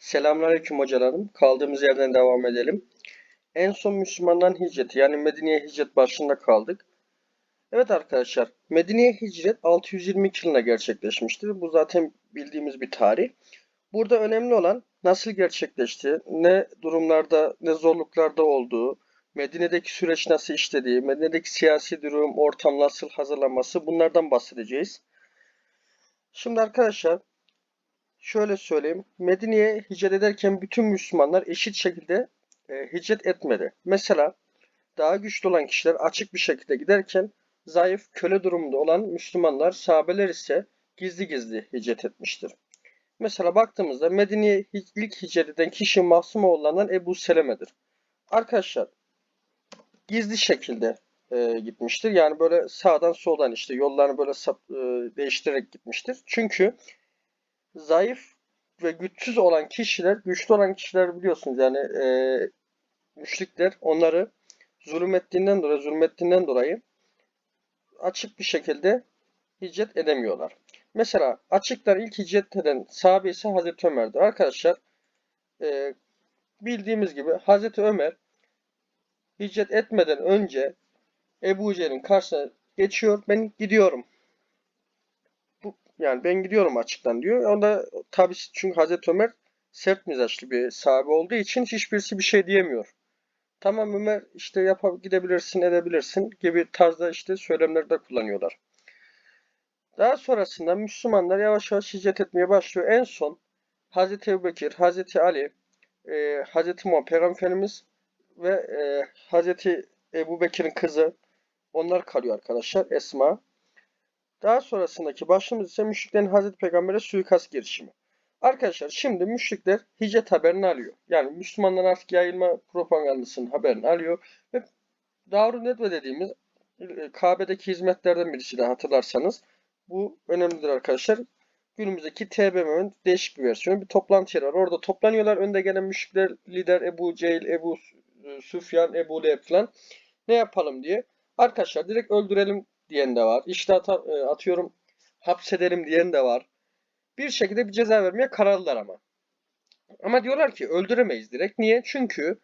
Selamünaleyküm hocalarım. Kaldığımız yerden devam edelim. En son Müslümanların hicreti yani Medine'ye hicret başında kaldık. Evet arkadaşlar Medine'ye hicret 622 yılında gerçekleşmiştir. Bu zaten bildiğimiz bir tarih. Burada önemli olan nasıl gerçekleşti, ne durumlarda, ne zorluklarda olduğu, Medine'deki süreç nasıl işlediği, Medine'deki siyasi durum, ortam nasıl hazırlanması bunlardan bahsedeceğiz. Şimdi arkadaşlar şöyle söyleyeyim. Medine'ye hicret ederken bütün Müslümanlar eşit şekilde e, hicret etmedi. Mesela daha güçlü olan kişiler açık bir şekilde giderken zayıf, köle durumunda olan Müslümanlar, sahabeler ise gizli gizli hicret etmiştir. Mesela baktığımızda Medine'ye ilk hicret eden kişi Mahsumoğullarından Ebu Seleme'dir. Arkadaşlar gizli şekilde e, gitmiştir. Yani böyle sağdan soldan işte yollarını böyle sap, e, değiştirerek gitmiştir. Çünkü zayıf ve güçsüz olan kişiler, güçlü olan kişiler biliyorsunuz yani e, müşrikler onları zulmettiğinden dolayı, zulmettiğinden dolayı açık bir şekilde hicret edemiyorlar. Mesela açıklar ilk hicret eden sahabe ise Hazreti Ömer'dir. Arkadaşlar e, bildiğimiz gibi Hazreti Ömer hicret etmeden önce Ebu Cehil'in karşısına geçiyor. Ben gidiyorum. Yani ben gidiyorum açıktan diyor. Onda tabi çünkü Hazreti Ömer sert mizaçlı bir sahabe olduğu için hiçbirisi bir şey diyemiyor. Tamam Ömer işte yapab gidebilirsin edebilirsin gibi tarzda işte söylemleri de kullanıyorlar. Daha sonrasında Müslümanlar yavaş yavaş hicret etmeye başlıyor. En son Hazreti Ebubekir, Hazreti Ali, e, Hazreti Muhammed Peygamberimiz ve e, Hazreti Ebu Bekir'in kızı onlar kalıyor arkadaşlar Esma. Daha sonrasındaki başlığımız ise müşriklerin Hazreti Peygamber'e suikast girişimi. Arkadaşlar şimdi müşrikler hicret haberini alıyor. Yani Müslümanların artık yayılma propagandasının haberini alıyor ve Darun Nedve dediğimiz e, Kabe'deki hizmetlerden birisi de hatırlarsanız bu önemlidir arkadaşlar. Günümüzdeki TBMM'in değişik bir versiyonu. Bir toplantı yeri var. Orada toplanıyorlar. Önde gelen müşrikler lider Ebu Cehil, Ebu Süfyan, Ebu Leheb falan ne yapalım diye. Arkadaşlar direkt öldürelim diyen de var. İşte e, atıyorum hapsedelim diyen de var. Bir şekilde bir ceza vermeye kararlılar ama. Ama diyorlar ki öldüremeyiz direkt. Niye? Çünkü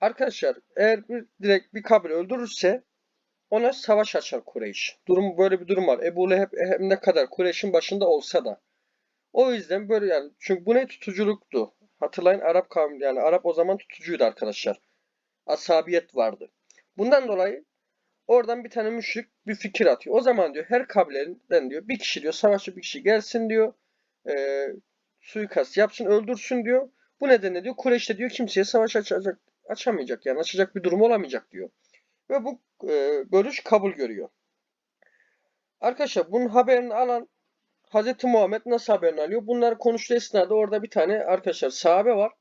arkadaşlar eğer bir direkt bir kabile öldürürse ona savaş açar Kureyş. Durum böyle bir durum var. Ebu Leheb hem ne kadar Kureyş'in başında olsa da. O yüzden böyle yani çünkü bu ne tutuculuktu. Hatırlayın Arap kavmi yani Arap o zaman tutucuydu arkadaşlar. Asabiyet vardı. Bundan dolayı oradan bir tane müşrik bir fikir atıyor. O zaman diyor her kabileden diyor bir kişi diyor savaşçı bir kişi gelsin diyor. E, suikast yapsın öldürsün diyor. Bu nedenle diyor Kureyş'te diyor kimseye savaş açacak açamayacak yani açacak bir durum olamayacak diyor. Ve bu e, görüş kabul görüyor. Arkadaşlar bunun haberini alan Hazreti Muhammed nasıl haberini alıyor? Bunları konuştuğu esnada orada bir tane arkadaşlar sahabe var.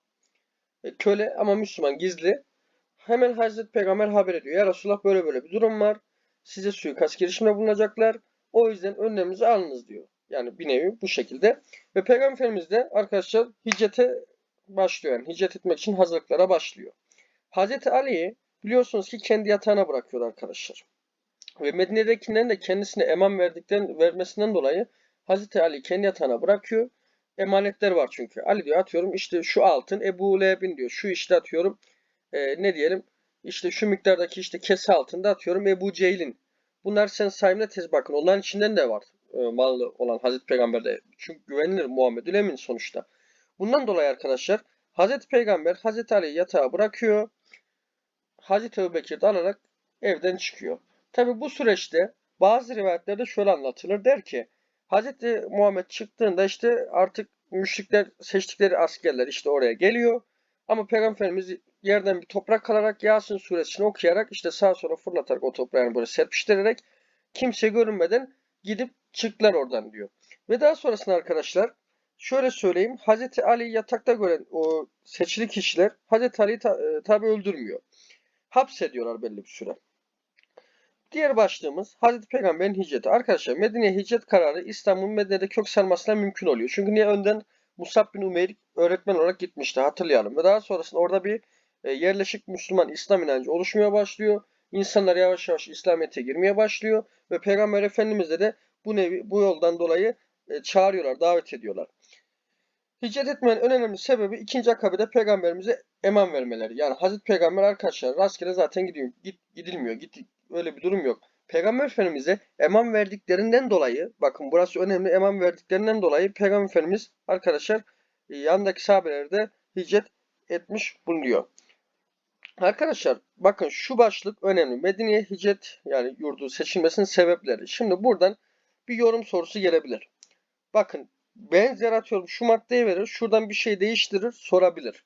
E, köle ama Müslüman gizli. Hemen Hazreti Peygamber haber ediyor. Ya Resulullah böyle böyle bir durum var. Size suikast girişiminde bulunacaklar. O yüzden önleminizi alınız diyor. Yani bir nevi bu şekilde. Ve Peygamber Efendimiz de arkadaşlar hicrete başlıyor. Yani hicret etmek için hazırlıklara başlıyor. Hazreti Ali'yi biliyorsunuz ki kendi yatağına bırakıyor arkadaşlar. Ve Medine'dekinden de kendisine eman verdikten vermesinden dolayı Hazreti Ali kendi yatağına bırakıyor. Emanetler var çünkü. Ali diyor atıyorum işte şu altın Ebu Leheb'in diyor. Şu işte atıyorum e, ne diyelim işte şu miktardaki işte kese altında atıyorum Ebu Cehil'in. Bunlar sen sahibine tez bakın. Onların içinden de var e, mallı olan Hazreti Peygamber'de. Çünkü güvenilir Muhammedül Emin sonuçta. Bundan dolayı arkadaşlar Hazreti Peygamber Hazreti Ali'yi yatağa bırakıyor. Hazreti Ebubekir de alarak evden çıkıyor. Tabi bu süreçte bazı rivayetlerde şöyle anlatılır der ki Hazreti Muhammed çıktığında işte artık müşrikler seçtikleri askerler işte oraya geliyor. Ama Peygamberimiz yerden bir toprak alarak Yasin suresini okuyarak işte sağa sola fırlatarak o toprağı yani böyle serpiştirerek kimse görünmeden gidip çıktılar oradan diyor. Ve daha sonrasında arkadaşlar şöyle söyleyeyim. Hazreti Ali yatakta gören o seçili kişiler Hazreti Ali'yi ta, e, tabi öldürmüyor. Hapsediyorlar belli bir süre. Diğer başlığımız Hazreti Peygamber'in hicreti. Arkadaşlar Medine'ye hicret kararı İslam'ın Medine'de kök salmasına mümkün oluyor. Çünkü niye önden Musab bin Umeyr öğretmen olarak gitmişti hatırlayalım. Ve daha sonrasında orada bir e, yerleşik Müslüman İslam inancı oluşmaya başlıyor. İnsanlar yavaş yavaş İslamiyet'e girmeye başlıyor. Ve Peygamber Efendimiz'e de bu nevi, bu yoldan dolayı e, çağırıyorlar, davet ediyorlar. Hicret etmenin en önemli sebebi ikinci akabede peygamberimize eman vermeleri. Yani Hazreti Peygamber arkadaşlar rastgele zaten gidiyor. Git, gidilmiyor. Git, öyle bir durum yok. Peygamber Efendimiz'e eman verdiklerinden dolayı bakın burası önemli eman verdiklerinden dolayı Peygamber Efendimiz arkadaşlar e, yanındaki sahabelerde hicret etmiş bulunuyor. Arkadaşlar bakın şu başlık önemli. Medine'ye hicret yani yurdu seçilmesinin sebepleri. Şimdi buradan bir yorum sorusu gelebilir. Bakın benzer atıyorum şu maddeyi verir. Şuradan bir şey değiştirir sorabilir.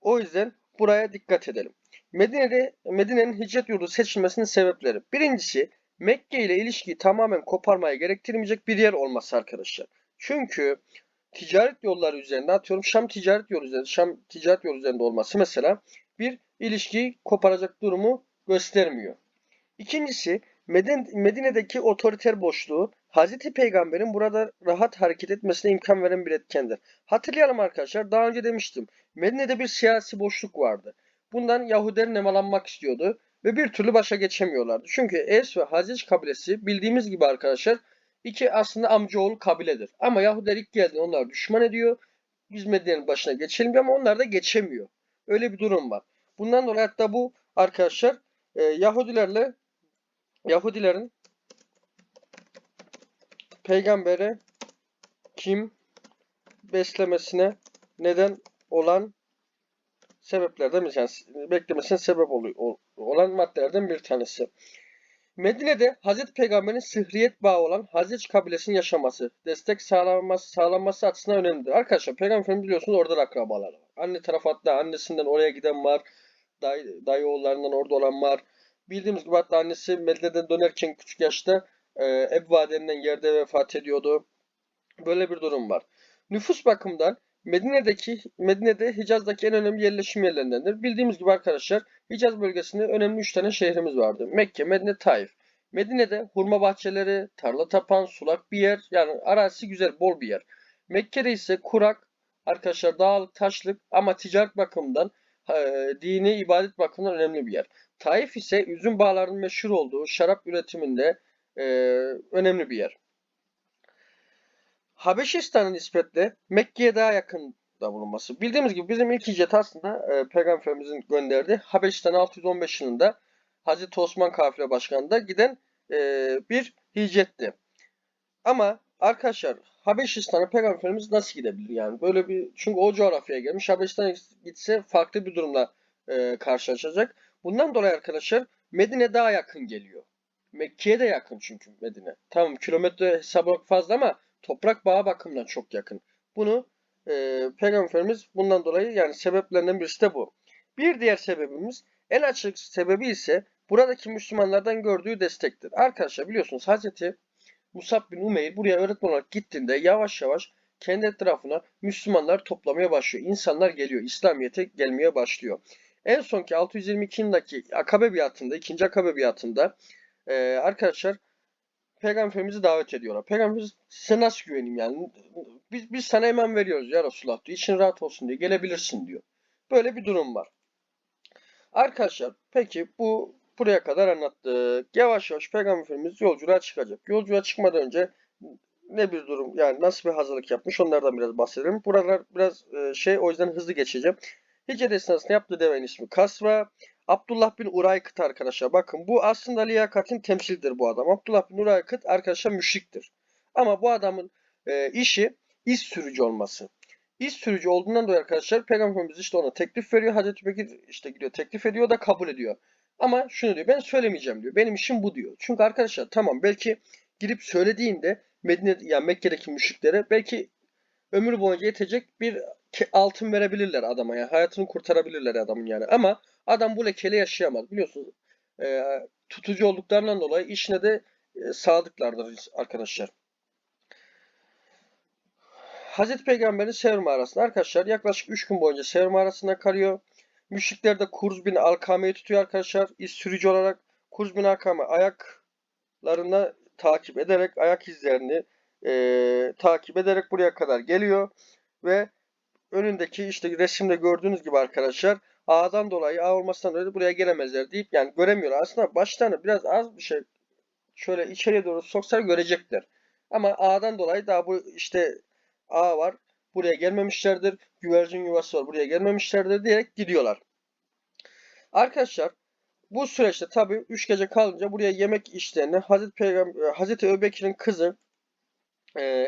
O yüzden buraya dikkat edelim. Medine'de Medine'nin hicret yurdu seçilmesinin sebepleri. Birincisi Mekke ile ilişkiyi tamamen koparmaya gerektirmeyecek bir yer olması arkadaşlar. Çünkü ticaret yolları üzerinde atıyorum Şam ticaret yolu üzerinde, Şam ticaret yolu üzerinde olması mesela bir ilişkiyi koparacak durumu göstermiyor. İkincisi Medine'deki otoriter boşluğu Hazreti Peygamber'in burada rahat hareket etmesine imkan veren bir etkendir. Hatırlayalım arkadaşlar daha önce demiştim. Medine'de bir siyasi boşluk vardı. Bundan Yahudiler nemalanmak istiyordu ve bir türlü başa geçemiyorlardı. Çünkü Es ve Hazic kabilesi bildiğimiz gibi arkadaşlar iki aslında amcaoğlu kabiledir. Ama Yahudiler ilk geldiğinde onlar düşman ediyor. Biz Medine'nin başına geçelim ama onlar da geçemiyor. Öyle bir durum var. Bundan dolayı hatta bu arkadaşlar e, Yahudilerle Yahudilerin peygambere kim beslemesine neden olan sebeplerden bir yani beklemesine sebep oluyor, olan maddelerden bir tanesi. Medine'de Hazreti Peygamber'in sıhriyet bağı olan Hazreti kabilesinin yaşaması, destek sağlanması, sağlanması açısından önemlidir. Arkadaşlar Peygamber biliyorsunuz orada akrabalar var. Anne tarafı hatta annesinden oraya giden var. Dayı, dayı oğullarından orada olan var. Bildiğimiz gibi hatta annesi Medine'den dönerken küçük yaşta e, Ebva denilen yerde vefat ediyordu. Böyle bir durum var. Nüfus bakımından Medine'deki Medine'de Hicaz'daki en önemli yerleşim yerlerindendir. Bildiğimiz gibi arkadaşlar Hicaz bölgesinde önemli 3 tane şehrimiz vardı. Mekke, Medine, Taif. Medine'de hurma bahçeleri, tarla tapan, sulak bir yer. Yani arazisi güzel, bol bir yer. Mekke'de ise kurak, arkadaşlar dağlık, taşlık ama ticaret bakımından, e, dini, ibadet bakımından önemli bir yer. Taif ise üzüm bağlarının meşhur olduğu şarap üretiminde e, önemli bir yer. Habeşistan'ın nispetle Mekke'ye daha yakın da bulunması. Bildiğimiz gibi bizim ilk hicret aslında e, Peygamberimizin gönderdiği Habeşistan 615 yılında Hazreti Osman kafile başkanında giden e, bir hicretti. Ama arkadaşlar Habeşistan'a Peygamberimiz nasıl gidebilir yani? Böyle bir çünkü o coğrafyaya gelmiş. Habeşistan'a gitse farklı bir durumla e, karşılaşacak. Bundan dolayı arkadaşlar Medine daha yakın geliyor. Mekke'ye de yakın çünkü Medine. Tamam kilometre hesabı fazla ama toprak bağı bakımından çok yakın. Bunu e, Peygamberimiz bundan dolayı yani sebeplerinden birisi de bu. Bir diğer sebebimiz en açık sebebi ise buradaki Müslümanlardan gördüğü destektir. Arkadaşlar biliyorsunuz Hazreti Musab bin Umeyr buraya öğretmen olarak gittiğinde yavaş yavaş kendi etrafına Müslümanlar toplamaya başlıyor. İnsanlar geliyor. İslamiyet'e gelmeye başlıyor. En sonki 622 yılındaki Akabe biatında, ikinci Akabe biatında e, arkadaşlar Peygamberimizi davet ediyorlar. Peygamberimiz size nasıl güveneyim yani? Biz, biz sana eman veriyoruz ya Resulullah diyor. İçin rahat olsun diye gelebilirsin diyor. Böyle bir durum var. Arkadaşlar peki bu buraya kadar anlattık. Yavaş yavaş Peygamberimiz yolculuğa çıkacak. Yolculuğa çıkmadan önce ne bir durum yani nasıl bir hazırlık yapmış onlardan biraz bahsedelim. Buralar biraz e, şey o yüzden hızlı geçeceğim. Hicret esnasında yaptığı devenin ismi Kasva. Abdullah bin Uraykıt arkadaşlar. Bakın bu aslında liyakatin temsildir bu adam. Abdullah bin Uraykıt arkadaşlar müşriktir. Ama bu adamın e, işi iz sürücü olması. İz sürücü olduğundan dolayı arkadaşlar Peygamberimiz işte ona teklif veriyor. Hazreti Bekir işte gidiyor teklif ediyor da kabul ediyor. Ama şunu diyor ben söylemeyeceğim diyor. Benim işim bu diyor. Çünkü arkadaşlar tamam belki girip söylediğinde Medine yani Mekke'deki müşriklere belki ömür boyunca yetecek bir altın verebilirler adama yani hayatını kurtarabilirler adamın yani ama adam bu lekeyle yaşayamaz biliyorsunuz e, tutucu olduklarından dolayı işine de e, sadıklardır arkadaşlar. Hazreti Peygamber'in Sevr mağarasında arkadaşlar yaklaşık 3 gün boyunca Sevr mağarasında kalıyor. Müşrikler de Kurz bin Alkame'yi tutuyor arkadaşlar. İz sürücü olarak Kurz bin Alkame ayaklarına takip ederek ayak izlerini e, takip ederek buraya kadar geliyor ve önündeki işte resimde gördüğünüz gibi arkadaşlar ağdan dolayı ağ olmasından dolayı buraya gelemezler deyip yani göremiyorlar. Aslında başlarına biraz az bir şey şöyle içeriye doğru soksa görecekler. Ama ağdan dolayı daha bu işte ağ var. buraya gelmemişlerdir. Güvercin yuvası var buraya gelmemişlerdir diyerek gidiyorlar. Arkadaşlar bu süreçte tabi 3 gece kalınca buraya yemek işlerini Hazreti, Peygamber, Hazreti Ebubekir'in kızı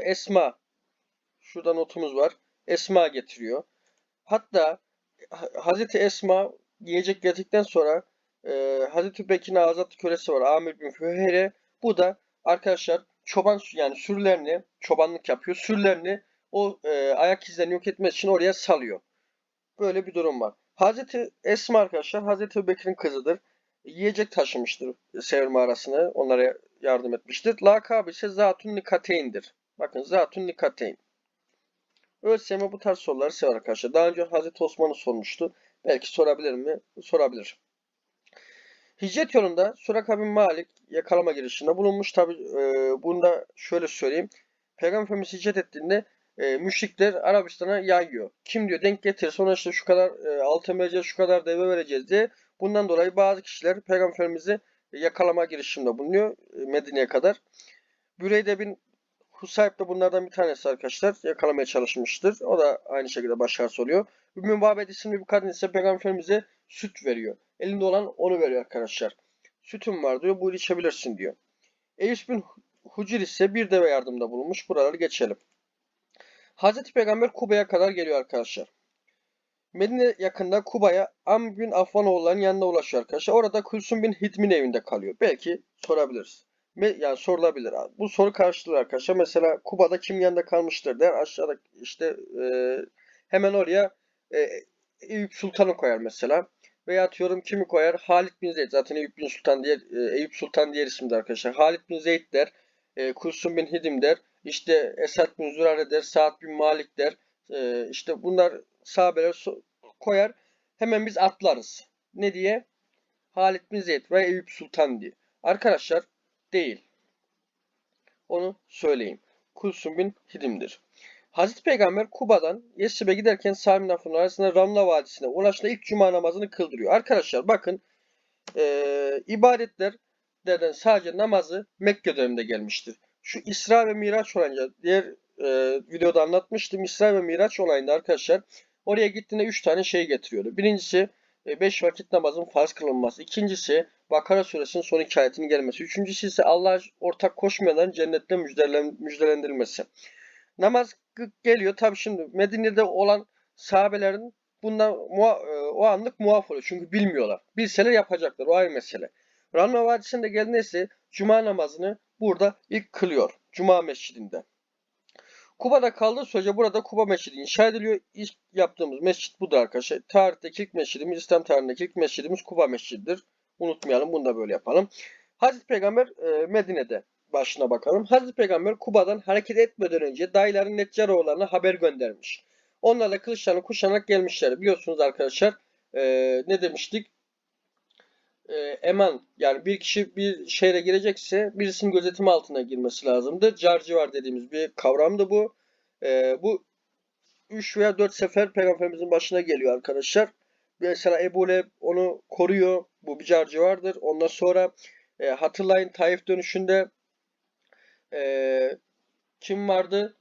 Esma şurada notumuz var. Esma getiriyor. Hatta Ha- Hazreti Esma yiyecek getirdikten sonra e, Hazreti Ebubekir'in azatlı kölesi var Amir bin Füheyre. Bu da arkadaşlar çoban yani sürülerini çobanlık yapıyor. Sürülerini o e, ayak izlerini yok etmek için oraya salıyor. Böyle bir durum var. Hazreti Esma arkadaşlar Hazreti Ebubekir'in kızıdır. Yiyecek taşımıştır Sevr mağarasına. Onlara yardım etmiştir. Lakabı ise Zatun Nikateyn'dir. Bakın Zatun Nikateyn. ÖSYM bu tarz soruları sever arkadaşlar. Daha önce Hazreti Osman'ı sormuştu. Belki sorabilir mi? Sorabilir. Hicret yolunda Suraka bin Malik yakalama girişinde bulunmuş. Tabi e, bunu da şöyle söyleyeyim. Peygamber Efendimiz hicret ettiğinde e, müşrikler Arabistan'a yayıyor. Kim diyor denk getirirse ona işte şu kadar e, altın vereceğiz, şu kadar deve vereceğiz diye. Bundan dolayı bazı kişiler Peygamber Efendimiz'i yakalama girişiminde bulunuyor e, Medine'ye kadar. Büreyde bin Husayb da bunlardan bir tanesi arkadaşlar. Yakalamaya çalışmıştır. O da aynı şekilde başarısı oluyor. Ümmü Babet isimli bir kadın ise Peygamber Efendimiz'e süt veriyor. Elinde olan onu veriyor arkadaşlar. Sütüm var diyor. Buyur içebilirsin diyor. Eyüp bin Hucir ise bir deve yardımda bulunmuş. Buraları geçelim. Hazreti Peygamber Kuba'ya kadar geliyor arkadaşlar. Medine yakında Kuba'ya Am bin Affanoğulların yanına ulaşıyor arkadaşlar. Orada Kulsum bin Hidmin evinde kalıyor. Belki sorabiliriz. Yani sorulabilir. Bu soru karşılığı arkadaşlar. Mesela Kuba'da kim yanında kalmıştır der. Aşağıda işte e, hemen oraya e, Eyüp Sultan'ı koyar mesela. Veya atıyorum kimi koyar? Halid bin Zeyd. Zaten Eyüp bin Sultan diye e, Eyüp Sultan diğer isimde arkadaşlar. Halid bin Zeyd der. E, Kulsum bin Hidim der. İşte Esad bin Zürare der. Sa'd bin Malik der. E, işte bunlar sahabeler so- koyar. Hemen biz atlarız. Ne diye? Halid bin Zeyd ve Eyüp Sultan diye. Arkadaşlar değil. Onu söyleyeyim. Kulsum bin Hidim'dir. Hazreti Peygamber Kuba'dan Yesrib'e giderken Sami Naf'ın arasında Ramla Vadisi'ne ulaştığında ilk cuma namazını kıldırıyor. Arkadaşlar bakın eee ibadetlerden sadece namazı Mekke döneminde gelmiştir. Şu İsra ve Miraç olayında diğer eee, videoda anlatmıştım. İsra ve Miraç olayında arkadaşlar oraya gittiğinde 3 tane şey getiriyordu. Birincisi 5 vakit namazın farz kılınması. İkincisi Bakara suresinin son iki ayetinin gelmesi. Üçüncüsü ise Allah'a ortak koşmayanların cennetle müjdelen- müjdelendirilmesi. Namaz geliyor. Tabi şimdi Medine'de olan sahabelerin bundan muha- e, o anlık muaf oluyor. Çünkü bilmiyorlar. Bilseler yapacaklar. O ayrı mesele. Ramla Vadisi'nde geldiğinde ise Cuma namazını burada ilk kılıyor. Cuma mescidinde. Kuba'da kaldığı sürece burada Kuba Mescidi inşa ediliyor. İlk yaptığımız mescit budur arkadaşlar. Tarihteki ilk mescidimiz, İslam tarihindeki ilk mescidimiz Kuba Mescididir. Unutmayalım. Bunu da böyle yapalım. Hazreti Peygamber e, Medine'de başına bakalım. Hazreti Peygamber Kuba'dan hareket etmeden önce dayıların Neccaroğullarına haber göndermiş. Onlarla kılıçlarını kuşanarak gelmişler. Biliyorsunuz arkadaşlar e, ne demiştik? E, eman yani bir kişi bir şehre girecekse birisinin gözetimi altına girmesi lazımdır. Carcivar dediğimiz bir kavramdı bu. E, bu 3 veya 4 sefer Peygamberimizin başına geliyor arkadaşlar. Mesela Ebu Leheb onu koruyor. Bu bir carcivardır. Ondan sonra e, hatırlayın Taif dönüşünde e, kim vardı?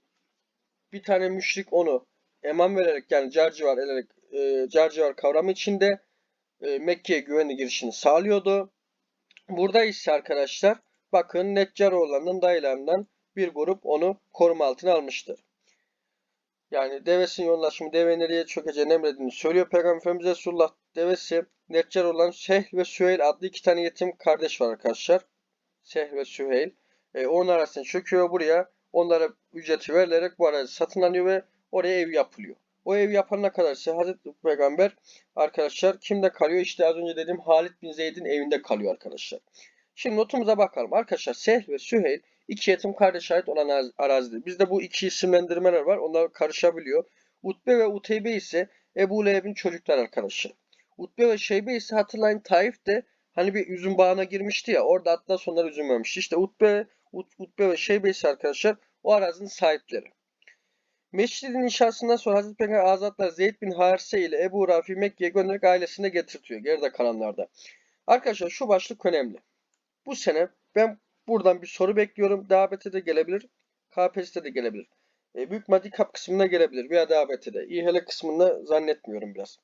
Bir tane müşrik onu eman vererek yani carcivar ederek e, carcivar kavramı içinde e, Mekke'ye güvenli girişini sağlıyordu. Burada ise arkadaşlar bakın Neccaroğullarının dayılarından bir grup onu koruma altına almıştır. Yani devesinin yollaşımı deve nereye çökeceğini emrediğini söylüyor Peygamber Efendimiz Resulullah. Devesi Neccar olan Sehl ve Süheyl adlı iki tane yetim kardeş var arkadaşlar. Sehl ve Süheyl. E, onun arasına çöküyor buraya. Onlara ücreti verilerek bu arazi satın alıyor ve oraya ev yapılıyor. O ev yapana kadar ise Hazreti Peygamber arkadaşlar kimde kalıyor? İşte az önce dediğim Halid bin Zeyd'in evinde kalıyor arkadaşlar. Şimdi notumuza bakalım. Arkadaşlar Sehl ve Süheyl iki yetim kardeşe ait olan az- arazidir. Bizde bu iki isimlendirmeler var. Onlar karışabiliyor. Utbe ve Uteybe ise Ebu Leheb'in çocuklar arkadaşlar. Utbe ve Şeybe ise hatırlayın Taif'te hani bir üzüm bağına girmişti ya orada hatta sonları üzülmemişti. İşte Utbe, Ut, Utbe ve Şeybe ise arkadaşlar o arazinin sahipleri. Mescidin inşasından sonra Hazreti Peygamber Azatlar Zeyd bin Harise ile Ebu Rafi Mekke'ye göndererek ailesine getirtiyor geride kalanlarda. Arkadaşlar şu başlık önemli. Bu sene ben buradan bir soru bekliyorum. DABT'de de gelebilir. KPSS'de de gelebilir. e, büyük maddi kap kısmına gelebilir veya davete İhale kısmında zannetmiyorum biraz.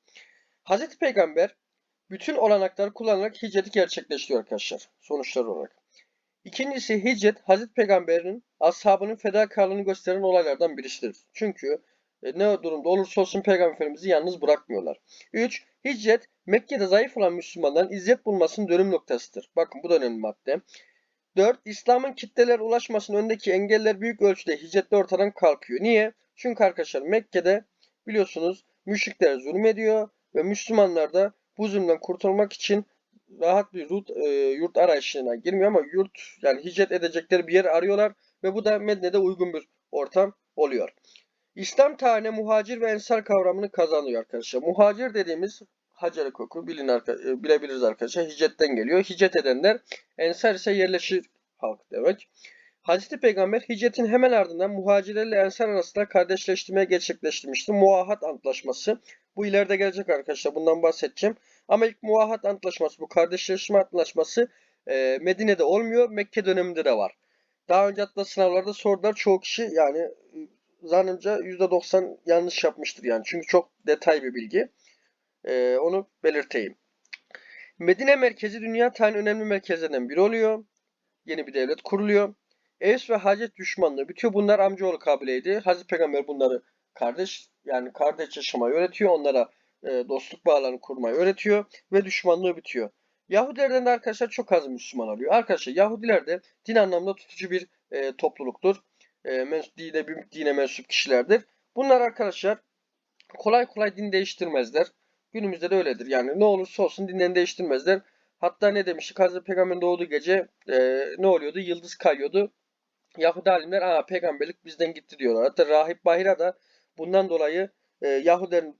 Hazreti Peygamber bütün olanakları kullanarak hicreti gerçekleştiriyor arkadaşlar sonuçlar olarak. İkincisi hicret Hazreti Peygamber'in ashabının fedakarlığını gösteren olaylardan birisidir. Çünkü e, ne durumda olursa olsun Peygamber Efendimiz'i yalnız bırakmıyorlar. 3. Hicret Mekke'de zayıf olan Müslümanların izzet bulmasının dönüm noktasıdır. Bakın bu da önemli madde. 4. İslam'ın kitlelere ulaşmasının önündeki engeller büyük ölçüde hicretle ortadan kalkıyor. Niye? Çünkü arkadaşlar Mekke'de biliyorsunuz müşrikler zulmediyor ve Müslümanlar da bu zulümden kurtulmak için rahat bir yurt, e, yurt arayışına girmiyor ama yurt yani hicret edecekleri bir yer arıyorlar ve bu da Medine'de uygun bir ortam oluyor. İslam tarihine muhacir ve ensar kavramını kazanıyor arkadaşlar. Muhacir dediğimiz Hacer koku bilin arka, e, bilebiliriz arkadaşlar. Hicretten geliyor. Hicret edenler ensar ise yerleşir halk demek. Hazreti Peygamber hicretin hemen ardından muhacirlerle ensar arasında kardeşleştirmeye gerçekleştirmişti. Muahat Antlaşması. Bu ileride gelecek arkadaşlar. Bundan bahsedeceğim. Ama ilk Muahat Antlaşması, bu kardeşleşme antlaşması e, Medine'de olmuyor. Mekke döneminde de var. Daha önce hatta sınavlarda sordular. Çoğu kişi yani e, zannımca %90 yanlış yapmıştır yani. Çünkü çok detay bir bilgi. E, onu belirteyim. Medine merkezi dünya tarihinin önemli merkezlerinden biri oluyor. Yeni bir devlet kuruluyor. Evs ve Hacet düşmanlığı bütün bunlar amcaoğlu kabileydi. Hazreti Peygamber bunları kardeş yani kardeş yaşamayı öğretiyor. Onlara e, dostluk bağlarını kurmayı öğretiyor ve düşmanlığı bitiyor. Yahudilerden de arkadaşlar çok az Müslüman oluyor. Arkadaşlar Yahudiler de din anlamda tutucu bir e, topluluktur. E, mens dine, dine mensup kişilerdir. Bunlar arkadaşlar kolay kolay din değiştirmezler. Günümüzde de öyledir. Yani ne olursa olsun dinlerini değiştirmezler. Hatta ne demiştik? Hazreti Peygamber'in doğduğu gece e, ne oluyordu? Yıldız kayıyordu. Yahudi alimler aa peygamberlik bizden gitti diyorlar. Hatta Rahip Bahira da bundan dolayı e, Yahudilerin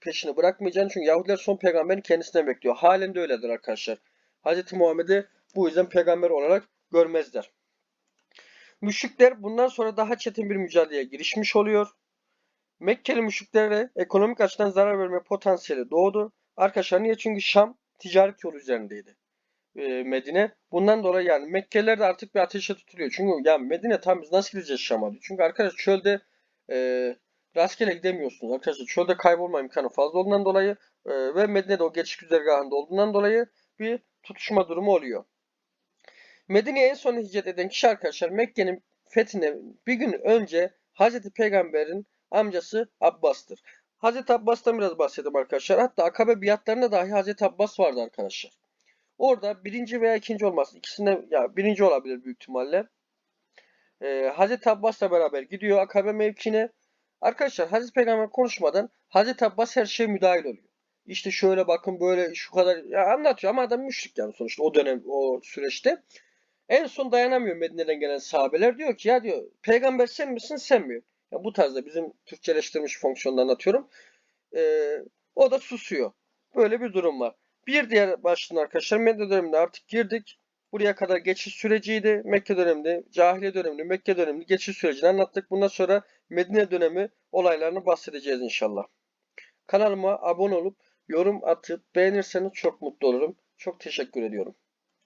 peşini bırakmayacağını çünkü Yahudiler son peygamberin kendisinden bekliyor. Halen de öyledir arkadaşlar. Hz. Muhammed'i bu yüzden peygamber olarak görmezler. Müşrikler bundan sonra daha çetin bir mücadeleye girişmiş oluyor. Mekkeli müşriklere ekonomik açıdan zarar verme potansiyeli doğdu. Arkadaşlar niye? Çünkü Şam ticaret yolu üzerindeydi. E, Medine. Bundan dolayı yani Mekkeliler de artık bir ateşe tutuluyor. Çünkü ya Medine tam biz nasıl gideceğiz Şam'a diyor. Çünkü arkadaşlar çölde e, rastgele gidemiyorsunuz. Arkadaşlar çölde kaybolma imkanı fazla olduğundan dolayı e, ve Medine'de o geçiş güzergahında olduğundan dolayı bir tutuşma durumu oluyor. Medine'ye en son hicret eden kişi arkadaşlar Mekke'nin fethine bir gün önce Hazreti Peygamber'in amcası Abbas'tır. Hazreti Abbas'tan biraz bahsedeyim arkadaşlar. Hatta Akabe biatlarında dahi Hazreti Abbas vardı arkadaşlar. Orada birinci veya ikinci olmaz. İkisinde ya birinci olabilir büyük ihtimalle. Ee, Hazreti Abbas'la beraber gidiyor Akabe mevkine. Arkadaşlar Hazreti Peygamber konuşmadan Hazreti Abbas her şeye müdahil oluyor. İşte şöyle bakın böyle şu kadar ya anlatıyor ama adam müşrik yani sonuçta o dönem o süreçte. En son dayanamıyor Medine'den gelen sahabeler diyor ki ya diyor peygamber sen misin sen mi? Ya bu tarzda bizim Türkçeleştirilmiş fonksiyonla anlatıyorum. Ee, o da susuyor. Böyle bir durum var. Bir diğer başlığın arkadaşlar Medine döneminde artık girdik. Buraya kadar geçiş süreciydi. Mekke döneminde, cahiliye döneminde, Mekke döneminde geçiş sürecini anlattık. Bundan sonra Medine dönemi olaylarını bahsedeceğiz inşallah. Kanalıma abone olup yorum atıp beğenirseniz çok mutlu olurum. Çok teşekkür ediyorum.